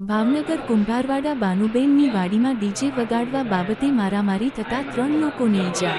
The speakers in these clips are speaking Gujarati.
ભાવનગર કુંભારવાડા બાનુબેનની વાડીમાં ડીજે વગાડવા બાબતે મારામારી થતા ત્રણ લોકોને ઈજા.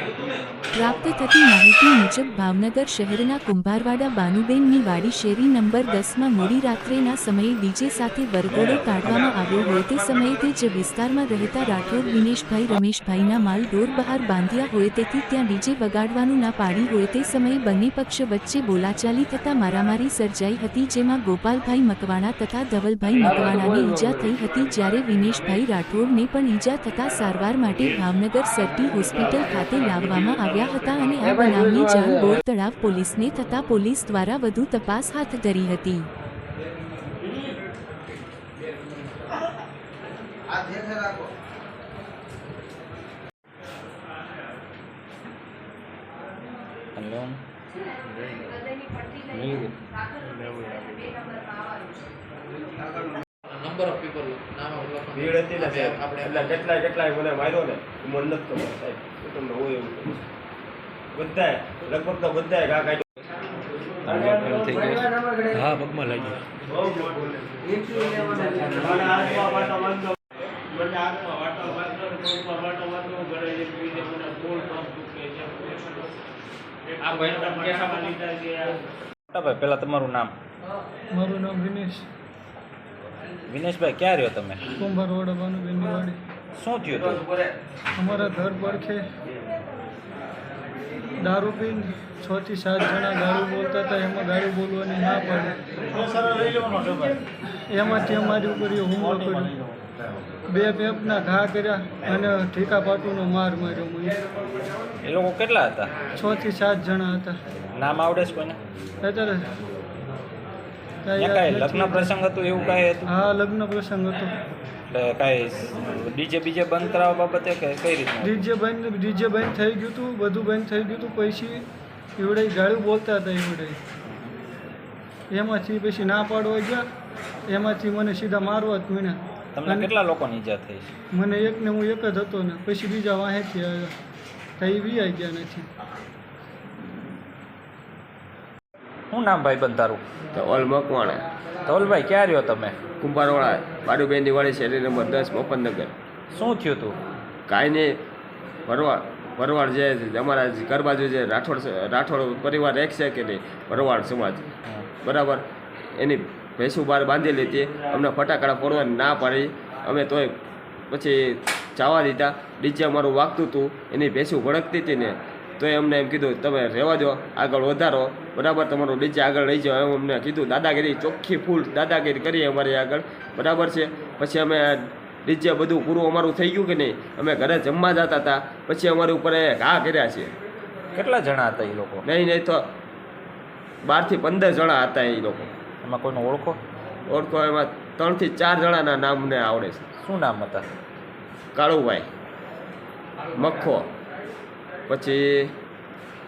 પ્રાપ્ત થતી માહિતી મુજબ ભાવનગર શહેરના કુંભારવાડા બાનુબેનની વાડી શેરી નંબર દસમાં મોડી રાત્રેના સમયે ડીજે સાથે વરઘોડો કાઢવામાં આવ્યો હોય તે સમયે તે જ વિસ્તારમાં રહેતા રાઠોડ વિનેશભાઈ રમેશભાઈના માલ ડોર બહાર બાંધ્યા હોય તેથી ત્યાં ડીજે વગાડવાનું ના પાડી હોય તે સમયે બંને પક્ષ વચ્ચે બોલાચાલી થતા મારામારી સર્જાઈ હતી જેમાં ગોપાલભાઈ મકવાણા તથા ધવલભાઈ મકવાણાને ઈજા થઈ હતી જ્યારે વિનેશભાઈ રાઠોડને પણ ઈજા થતા સારવાર માટે ભાવનગર સરટી હોસ્પિટલ ખાતે લાવવામાં આવ્યા હતા અને આ બનાવની જાણ બોર તળાવ પોલીસને થતા પોલીસ દ્વારા વધુ તપાસ હાથ ધરી હતી. હલો. નંબર ઓફ પીપલ ભીડ હતી ને આપણે એટલે કેટલાય કેટલાય મને માર્યો ને મને નથી ખબર સાહેબ. તમને હોય એવું કહું. લગભગ તો બધાય ગા કાઢ્યો હા પગમાં લાગ્યું. મને હાથમાં વાટો વાંધો મને વાટો વાંધો ને પગમાં વાટો ઘરે એક બીજે મને ફૂલ પગ દુખે છે આ ભાઈના પૈસામાં લીધા છે આ મોટાભાઈ પહેલાં તમારું નામ? મારું નામ વિનેશ. વિનેશભાઈ ક્યાં રહ્યો તમે? કુંભારવાડા બાનુબેનની વાડી. શું થયું હતું? અમારા ઘર પડખે દારૂ પીને છ થી સાત જણા દારૂ બોલતા હતા એમાં ગાળું બોલવાની ના પડે. એમાંથી અમારી ઉપર એ હુમલો કર્યો. બે પેપના ઘા કર્યા અને ઠીકા પાટુનો માર માર્યો મને. એ લોકો કેટલા હતા? છ થી સાત જણા હતા. નામ આવડે છે કોને અત્યારે ત્યાં કાંઈ લગ્ન પ્રસંગ હતું એવું કાંઈ હતું? હા લગ્ન પ્રસંગ હતો. એટલે કાંઈ ડીજે બીજે બંધ કરાવવા બાબતે કે કઈ રીતે? ડીજે બંધ ડીજે બંધ થઈ ગયું હતું બધું બંધ થઈ ગયું હતું પછી એવડે ગાળું બોલતા હતા એવડે. એમાંથી પછી ના પાડવા ગયા એમાંથી મને સીધા મારવા જ મને તમને કેટલા લોકોની ઈજા થઈ? મને એકને હું એક જ હતો ને પછી બીજા વાહેથી આવ્યા. થઈ વી ગયા નથી. શું નામ ભાઈ બંધ તારું? ધવલ મકવાણા. ધવલભાઈ ક્યાં રહ્યો તમે? કુંભારવાળા બાડુબેનની દિવાળી શેરી નંબર દસ મફતનગર. શું થયું હતું કાંઈ નહીં ભરવાડ ભરવાડ જે અમારા ઘર બાજુ જે રાઠોડ રાઠોડ પરિવાર એક છે કે નહીં? ભરવાડ સમાજ. બરાબર? એની ભેંસું બહાર બાંધેલી હતી અમને ફટાકડા ફોડવાની ના પાડી. અમે તોય પછી જવા દીધા. ડીજે અમારું વાગતું હતું એની ભેંસું ભડકતી હતી ને તોય અમને એમ કીધું તમે રહેવા દો આગળ વધારો. બરાબર તમારું ડીજે આગળ લઈ જાઓ. એમ અમને કીધું દાદાગીરી ચોખ્ખી ફૂલ દાદાગીરી કરી અમારી આગળ. બરાબર છે? પછી અમે ડીજે બધું પૂરું અમારું થઈ ગયું કે નહીં? અમે ઘરે જમવા જતા હતા. પછી અમારી ઉપર એ ઘા કર્યા છે. કેટલા જણા હતા એ લોકો? નહીં નહીં તો બારથી પંદર જણા હતા એ લોકો. એમાં કોઈનો ઓળખો? ઓળખો એમાં ત્રણથી ચાર જણાના નામને આવડે છે. શું નામ હતા? કાળુભાઈ. મખ્ખો પછી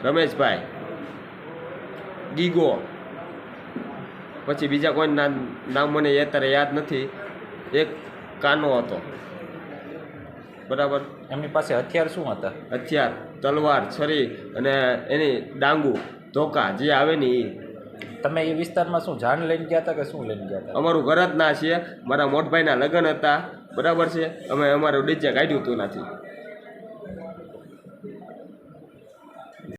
રમેશભાઈ ગીગો. પછી બીજા કોઈ નામ નામ મને અત્યારે યાદ નથી. એક કાનો હતો. બરાબર? એમની પાસે હથિયાર શું હતા? હથિયાર તલવાર છરી અને એની ડાંગુ ધોકા જે આવે ને એ તમે એ વિસ્તારમાં શું જાણ લઈને ગયા હતા કે શું લઈને ગયા હતા? અમારું ઘર જ ના છે. મારા મોટભાઈના લગ્ન હતા. બરાબર છે? અમે અમારું ડીજે કાઢ્યું હતું નથી